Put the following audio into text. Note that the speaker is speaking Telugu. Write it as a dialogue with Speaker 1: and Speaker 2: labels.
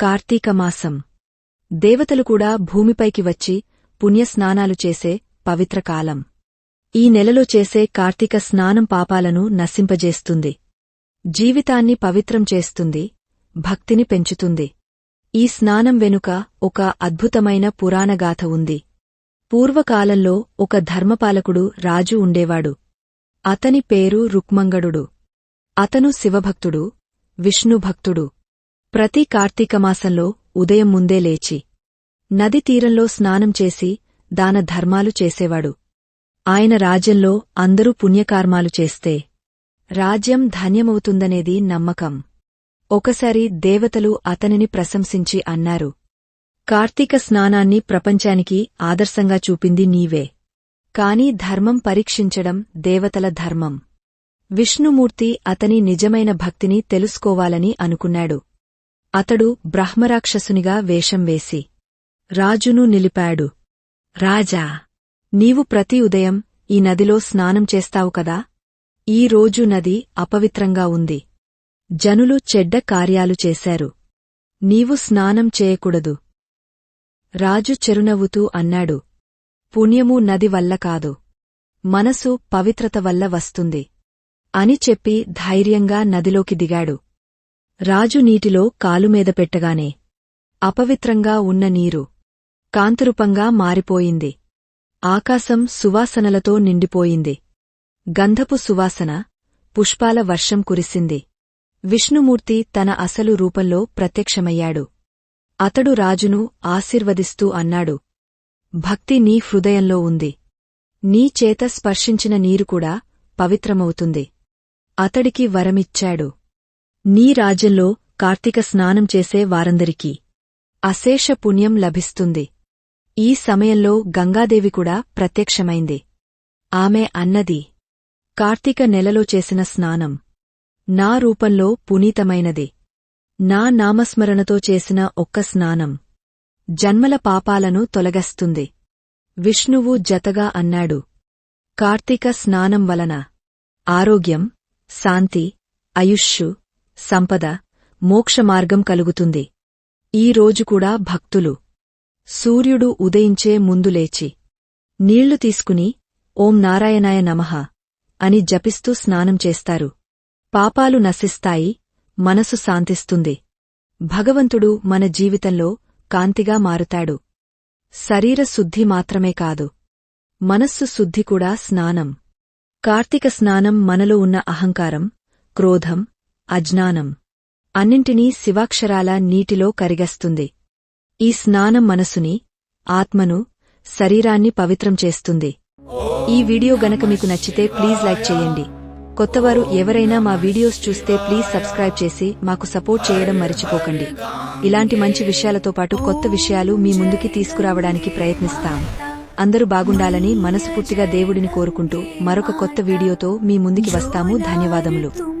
Speaker 1: కార్తీక మాసం. దేవతలు కూడా భూమిపైకి వచ్చి పుణ్యస్నానాలు చేసే పవిత్రకాలం ఈ నెలలో చేసే కార్తీక స్నానం పాపాలను నశింపజేస్తుంది. జీవితాన్ని పవిత్రం చేస్తుంది భక్తిని పెంచుతుంది. ఈ స్నానం వెనుక ఒక అద్భుతమైన పురాణగాథ ఉంది. పూర్వకాలంలో ఒక ధర్మపాలకుడు రాజు ఉండేవాడు. అతని పేరు రుక్మంగడుడు అతను శివభక్తుడు విష్ణుభక్తుడు. ప్రతి కార్తీకమాసంలో ఉదయం ముందే లేచి నది తీరంలో స్నానం చేసి దాన ధర్మాలు చేసేవాడు. ఆయన రాజ్యంలో అందరూ పుణ్యకార్మాలు చేస్తే రాజ్యం ధన్యమవుతుందనేది నమ్మకం. ఒకసారి దేవతలు అతనిని ప్రశంసించి అన్నారు కార్తీక స్నానాన్ని ప్రపంచానికి ఆదర్శంగా చూపింది నీవే. కాని ధర్మం పరీక్షించడం దేవతల ధర్మం. విష్ణుమూర్తి అతని నిజమైన భక్తిని తెలుసుకోవాలని అనుకున్నాడు. అతడు బ్రహ్మరాక్షసునిగా వేషం వేసి రాజును నిలిపాడు. రాజా నీవు ప్రతి ఉదయం ఈ నదిలో స్నానం చేస్తావు కదా? ఈ రోజు నది అపవిత్రంగా ఉంది. జనులు చెడ్డ కార్యాలు చేశారు. నీవు స్నానం చేయకూడదు. రాజు చెరునవ్వుతూ అన్నాడు. పుణ్యము నది వల్ల కాదు. మనసు పవిత్రత వల్ల వస్తుంది అని చెప్పి ధైర్యంగా నదిలోకి దిగాడు. రాజు నీటిలో కాలుమీద పెట్టగానే అపవిత్రంగా ఉన్న నీరు కాంతరూపంగా మారిపోయింది. ఆకాశం సువాసనలతో నిండిపోయింది. గంధపు సువాసన పుష్పాల వర్షం కురిసింది. విష్ణుమూర్తి తన అసలు రూపంలో ప్రత్యక్షమయ్యాడు. అతడు రాజును ఆశీర్వదిస్తూ అన్నాడు భక్తి నీ హృదయంలో ఉంది. నీ చేత స్పర్శించిన నీరు కూడా పవిత్రమవుతుంది. అతడికి వరమిచ్చాడు. నీ రాజ్యంలో కార్తీక స్నానం చేసే వారందరికీ అశేష పుణ్యం లభిస్తుంది. ఈ సమయంలో గంగాదేవి కూడా ప్రత్యక్షమైంది. ఆమె అన్నది కార్తీక నెలలో చేసిన స్నానం నా రూపంలో పునీతమైనది. నా నామస్మరణతో చేసిన ఒక్క స్నానం జన్మల పాపాలను తొలగస్తుంది. విష్ణువు జతగా అన్నాడు. కార్తీక స్నానం వలన ఆరోగ్యం శాంతి అయుష్షు సంపద మోక్షమార్గం కలుగుతుంది. ఈ రోజు కూడా భక్తులు. సూర్యుడు ఉదయించే ముందు లేచి నీళ్ళు తీసుకుని ఓం నారాయణాయ నమః అని జపిస్తూ స్నానం చేస్తారు. పాపాలు నశిస్తాయి మనసు శాంతిస్తుంది. భగవంతుడు మన జీవితంలో కాంతిగా మారుతాడు. శరీర శుద్ధి మాత్రమే కాదు మనస్సు శుద్ధి కూడా స్నానం. కార్తీక స్నానం మనలో ఉన్న అహంకారం క్రోధం అజ్ఞానం. అన్నింటినీ శివాక్షరాల నీటిలో కరిగస్తుంది. ఈ స్నానం మనసుని ఆత్మను శరీరాన్ని పవిత్రం చేస్తుంది. ఈ వీడియో గనక మీకు నచ్చితే ప్లీజ్ లైక్ చేయండి. కొత్తవారు ఎవరైనా మా వీడియోస్ చూస్తే ప్లీజ్ సబ్స్క్రైబ్ చేసి మాకు సపోర్ట్ చేయడం మర్చిపోకండి. ఇలాంటి మంచి విషయాలతో పాటు కొత్త విషయాలు మీ ముందుకి తీసుకురావడానికి ప్రయత్నిస్తాం. అందరూ బాగుండాలని మనస్ఫూర్తిగా దేవుడిని కోరుకుంటూ మరొక కొత్త వీడియోతో మీ ముందుకి వస్తాము. ధన్యవాదములు.